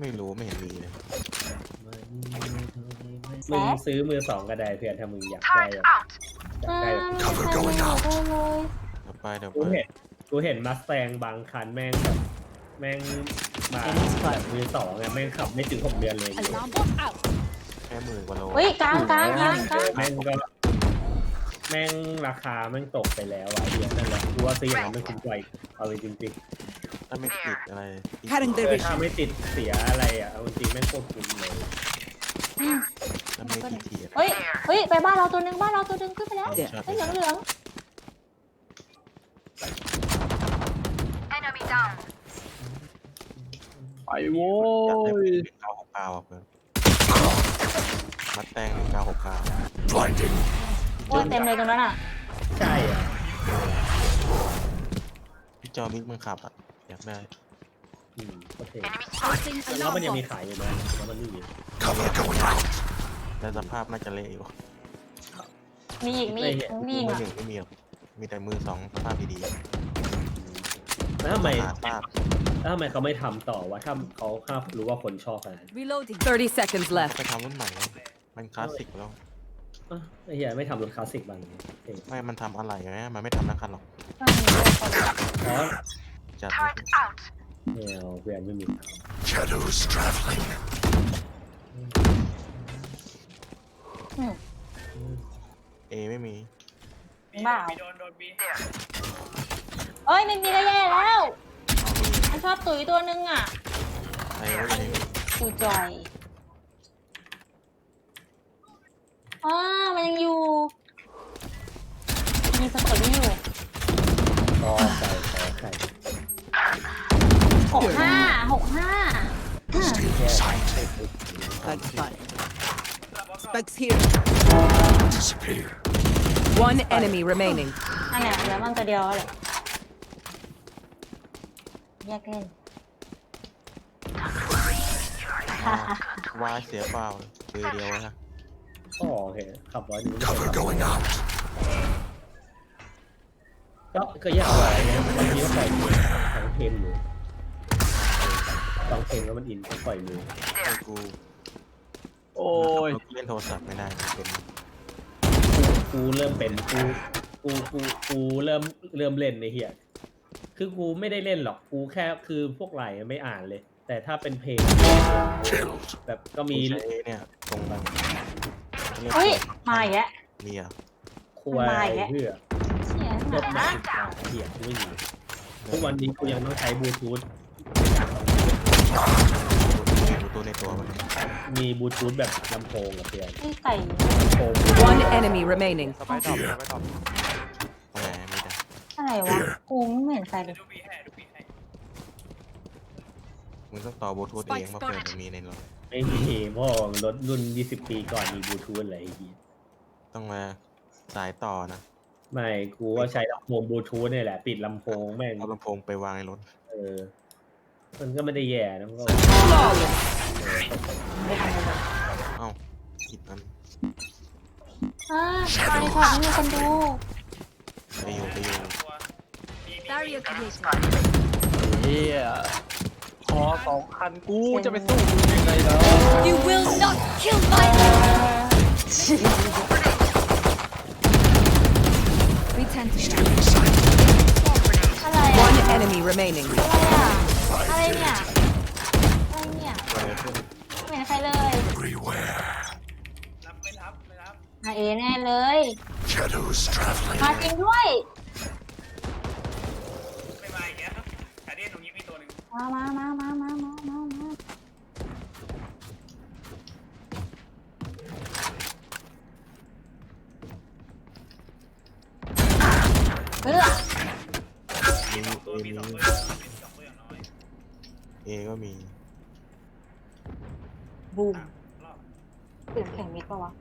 ไม่รู้ไม่เห็นมีเลย มึงซื้อมือสองก็ได้เพื่อนถ้ามึงอยากได้แบบอยากได้แบบ Cover going out เดี๋ยวไปเดี๋ยวกูไปเห็นกูเห็นมัสแตงบางคันแม่งแบบแม่งมาแบบมือสองอะแม่งขับไม่ถึงหกเดือนเลย Alarm bot out. แค่หมื่นกว่าโลเฮ้ยกลางกลางกลางกลางแม่งก็แม่งราคาแม่งตกไปแล้วอะเดือนนั่นแหละกูว่าซื้ออย่างนั้นมันคุ้มกว่าอีกเอาจริง ถ้าไม่ติดอะไรติด Cutting ๆ their เออถ้า vision. ไม่ติดเสียอะไรอะเอาจริงๆแม่งโคตรคุ้มเลยถ้าไม่ติดเทียดเฮ้ย เฮ้ย ไปบ้านเราตัวหนึงบ้านเราตัวหนึงขึ้นไปแล้วเดี๋ยว เฮ้ยเหลืองเหลืองไปโว้ยเก้าหกเก้าเพื่อนมัดแตงหนึ่งเก้าหกเก้า Blinding. โอ้ยเต็มเลยตรงนั้นอะ ใช่อะพี่จอมิกมึงขับอะ อยากได้อืมโอเค Placing แล้ว alarm มันยังมี bot. ขายอยู่ไหมแล้วมันไม่มี Cover going out. แต่สภาพน่าจะเละอยู่มีอีกมีอีกมีอีกมืออะหนึ่งไม่มีหรอกมีแต่มือสองสภาพดีแล้วๆทำไมหาภาพแล้วทำไมเขาไม่ทำต่อวะถ้าเขาถ้ารู้ว่าคนชอบอะไร Reloading. 30 seconds แล้ว left. ไปทำรุ่นใหม่แล้วมันคลาสสิกแล้ว อะไอ้เหี้ยไม่ทำรถคลาสสิกบางเองไม่มันทำอะไรไหมมันไม่ทำนักคันหรอก เพราะจัดแนวเวียนไม่มี Shadows traveling. เอไม่มีบ้าเอ้ยไม่มีก็แย่แล้วมันชอบตุ๋ยตัวหนึงอะใครว่าจะมีตูจอยอ่ามันยังอยู่มีสะกดไม่อยู่ก็ใส่ขอไข่ หกห้าหกห้า Still in sight. That's fine. Specs here. Disappear. One enemy remaining. อันเนี้ยเหลือมันตัวเดียวเลยแยกเล่นวายเสียเปล่าเจอเดียวนะก็โอเคขับร้อยหนึ่ง Cover going out. ก็ก็ยากกว่าไงบางทีก็ปล่อยมือของเทมอยู่ บางเทมแล้วมันอินก็ปล่อยมือไอ้กูโอ้ยเล่นโทรศัพท์ไม่ได้มันเป็นกูเริ่มเป็นกูกูกูกูเริ่มเริ่มเล่นในเฮียคือกูไม่ได้เล่นหรอกกูแค่คือพวกไหลอะไม่อ่านเลย แต่ถ้าเป็นเพลง Killed. แบบก็มีมีใช้เนี่ยตรงบางเรียกเฮ้ยมาอีกแล้วมีอะควยมาอีกแล้วเพื่อเสียรถหมามาติดตาเฮียกูไม่มีทุกวันนี้กูยังต้องใช้บลูทูธ ดูตัวในตัวมันมีบลูทูธแบบลำโพงกับเพื่อนที่ไก่ ลำโพง One enemy remaining. แหมมีแต่อะไรวะกูไม่เห็นใครเลยมึงต้องต่อบลูทูธเองมาเปิดจะมีในรถไม่มีพ่อรถรุ่น 20 ปีก่อนมีบลูทูธอะไรอย่างงี้ต้องมาสายต่อนะไม่กูว่าใช้ลำโพงบลูทูธเนี่ยแหละ ปิดลำโพงแม่งเอาลำโพงไปวางในรถเออ มันก็ไม่ได้แย่นะมันก็ Flawless. ไม่ทำเลยเอ้าผิดอันอ่าตอนนี้พอไม่มีคนดูไปอยู่ไปอยู่ Barrier created. เฮียขอสองคันกูจะไปสู้มึงยังไงแล้ว You will not kill my. Return to Still in sight. อะไรอะ One enemy remaining. อะไรอะ อะไรเนี่ย อะไรเนี่ยไม่เห็นใครเลยรับไม่รับไม่รับมาเอแน่เลยมาจริงด้วยมามามามามามา ก็มี บูมเสียงแข็งมิดปะวะ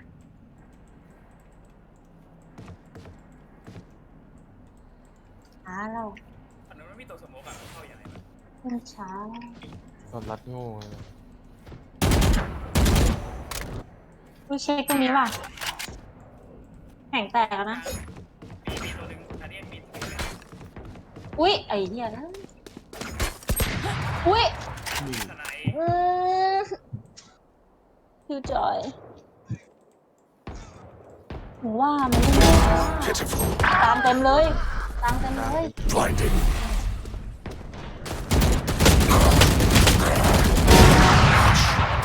ช้าเราอันนั้นมันมีตัวสมองแบบเข้าอย่างไรมันช้าตอนรัดโง่เลยดูเช็คตรงนี้ว่ะ แข่งแตกแล้วนะอุ้อุ๊ย ไอ้เนี่ยนะ อุ้ยเอ้ยคิวจอยหนูว่ามันไม่ได้แล้ว Pitiful. ตามเต็มเลย ตามเต็มเลย Blinding.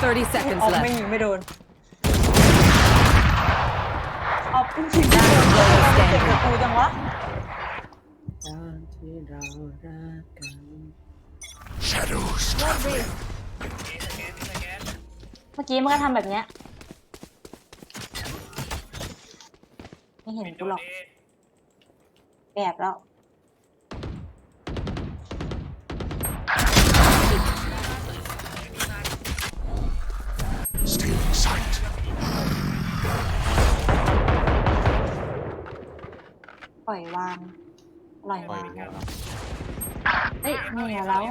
30 seconds ออกไม่ left. ยิงไม่โดนออกจริงๆไม่โดนเลยเก่งกับกูจังวะ Shadows traveling. เมื่อกี้มันก็ทำแบบเนี้ย ไม่เห็นกูหรอกแอบแล้ว Stealing sight. ปล่อย วาง ปล่อยวางปล่อยเฮ้ยนี่ไงแล้ว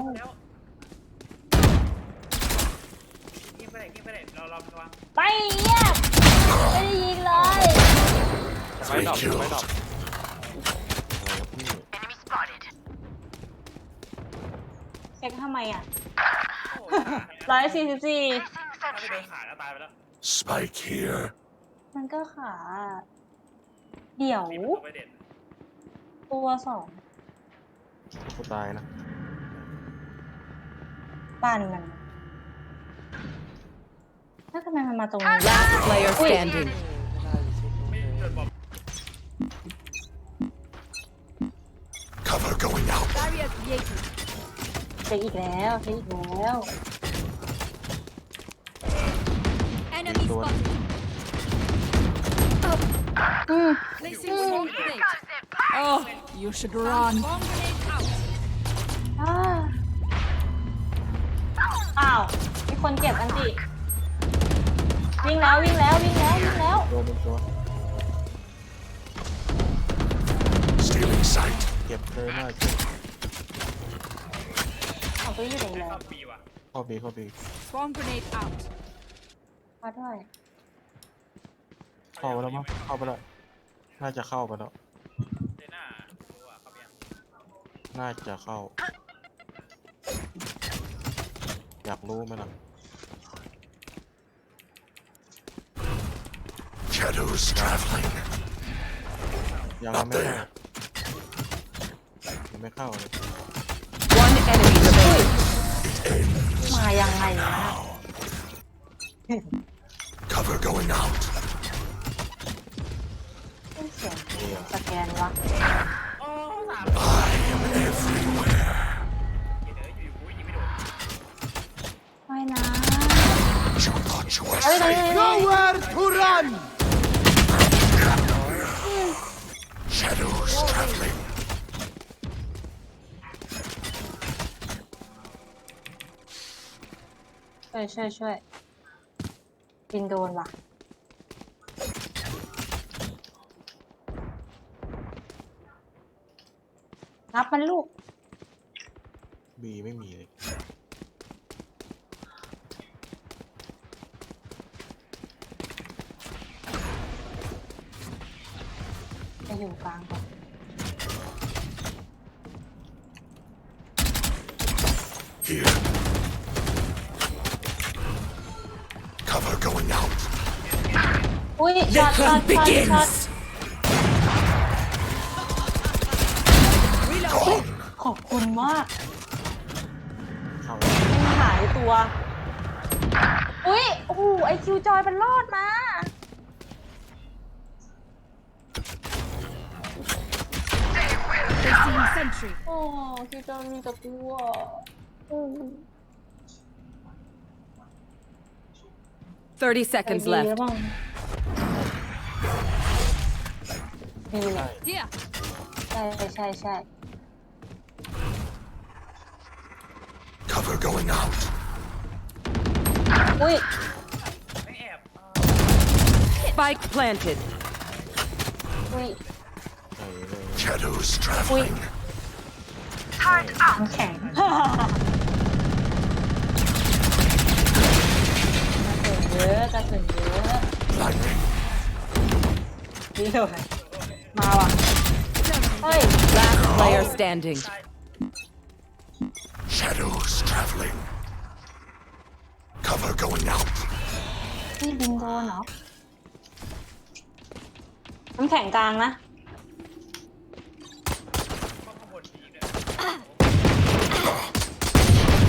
ยิงไปไหนยิงไป ไหนเราเราระวังไปเยียบไม่ได้ยิงเลยไม่ Three ดอกไม่ดอก kills. อะไรครับพี่เช็คทำไมอะร้อยสี่สิบสี่ถ้าไม่โดนขาแล้วตายไปแล้ว Spike here. มันก็ขาเดี๋ยวมีประตูไปเด็ดตัวสองกูตายนะบ้านมัน ถ้าทำไมมันมาตรงนี้ Last player Wait. standing. ไม่โดนบอม Cover going out. Barrier created. เช็คอีกแล้วเช็คอีกแล้ว Enemy Door. spotted. อืม Placing swarm grenade. Oh, you should run. Swarm grenade out. อ้าอ้าวมีคนเก็บอันติ วิ่งแล้ววิ่งแล้ววิ่งแล้ววิ่งแล้ว โดนเป็นตัว Stealing sight. เก็บเลยมากเก็บของตัวอยู่ไหนแล้วเข้าปีว่ะเข้าบีเข้าบี Swarm grenade out. มาด้วยเข้าไปแล้วมั้งเข้าไปแล้วน่าจะเข้าไปแล้วเดน่ารู้อะเขาเปียงน่าจะเข้า อยากรู้ไหมล่ะ Shadows traveling. ยัง Not ไม่เข้า there. ยังไม่เข้าเลย One enemy remaining. It มายังไงนะ ends. Cover going out. เสียงสแกนวะ โอ้สาม I am everywhere. เดี๋ยวอยู่กูยิงไม่โดน ไม่นะ You thought you were เฮ้ย safe. เฮ้ย Shadows ช่วยช่วยช่วยบินโดนว่ะ รับมันลูก บีไม่มีเลย จะอยู่กลางก่อน Here. อุ้ยช็อตช็อตช็อตช็อต Gone. ขอบคุณมากเข้ามันหายตัว อุ้ยโอ้โหไอคิวจอยมันรอดมา Placing sentry. โอ้คิวจอยมีกับตัวอืม30ใจ seconds ดีแล้ว left. บ้างดี เลย Here. ใช่ใช่ใช่ Cover going out. อุ้ยไม่แอบ Spike planted. อุ้ยใส่เลย Shadows traveling. น้ำแข็งเยอะจะถึงเยอะ Blinding. ดีเลย มาว่ะ เฮ้ย Last player standing. Shadows traveling. Cover going out. นี่บินโดนเหรอ น้ำแข็งกลางนะ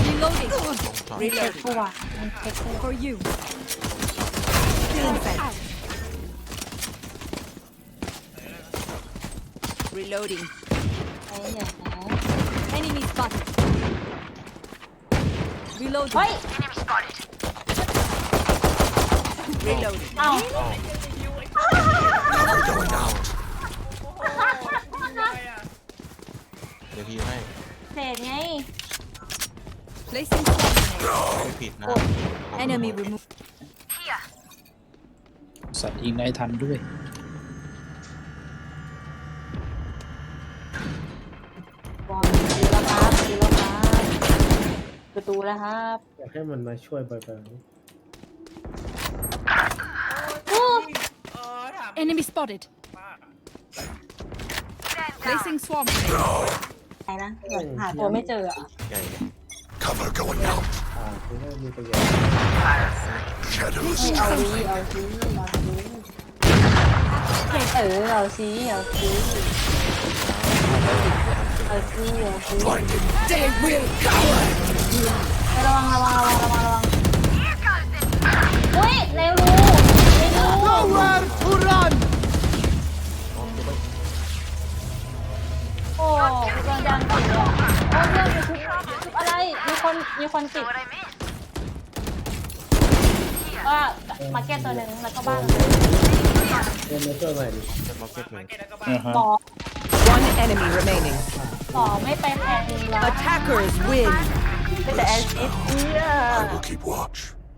Reloading. ลงช็อต เช็คกูว่ะมันเช็คกู For you. Reloading. ไ อ้เหี้ย Enemy spotted. Reloading. เฮ้ย Reloading. เอ้า Cover going out. เดี๋ยวพี่ให้ เศษไง Placing swamp grenade. ไม่ผิดนะ Enemy removed. สัตว์ยิงได้ทันด้วย ตูแล้วครับอยากให้มันมาช่วยบ่อยอู้ Enemy spotted. Placing swamp grenade. ไหนนะเดี๋ยวหาตัวไม่เจออะใหญ่เลย Cover going out. ๆอ่าคือให้มีประโยชน์ Shadows เอาซี traveling. เอาซีเอาซีเออเอาซีเอาซีเอาซีเอาซี Blinding. ระวังระวังระวังระวังระวังอุ้ยเร็วรูเร็วรูโอ้กูโดนยันติดเลยโอ้เรื่องมีทุกทุกอะไร มีคนมีคนติดว่ามาเก็ตตัวหนึ่งแล้วก็บ้านเดินมาช่วยหน่อยดิเจ็บมาเก็ตหนึ่งหมอ One enemy remaining. หมอไม่ไปแพนแล้ว Attackers win. แต่แอซิดเนี่ย I will keep watch.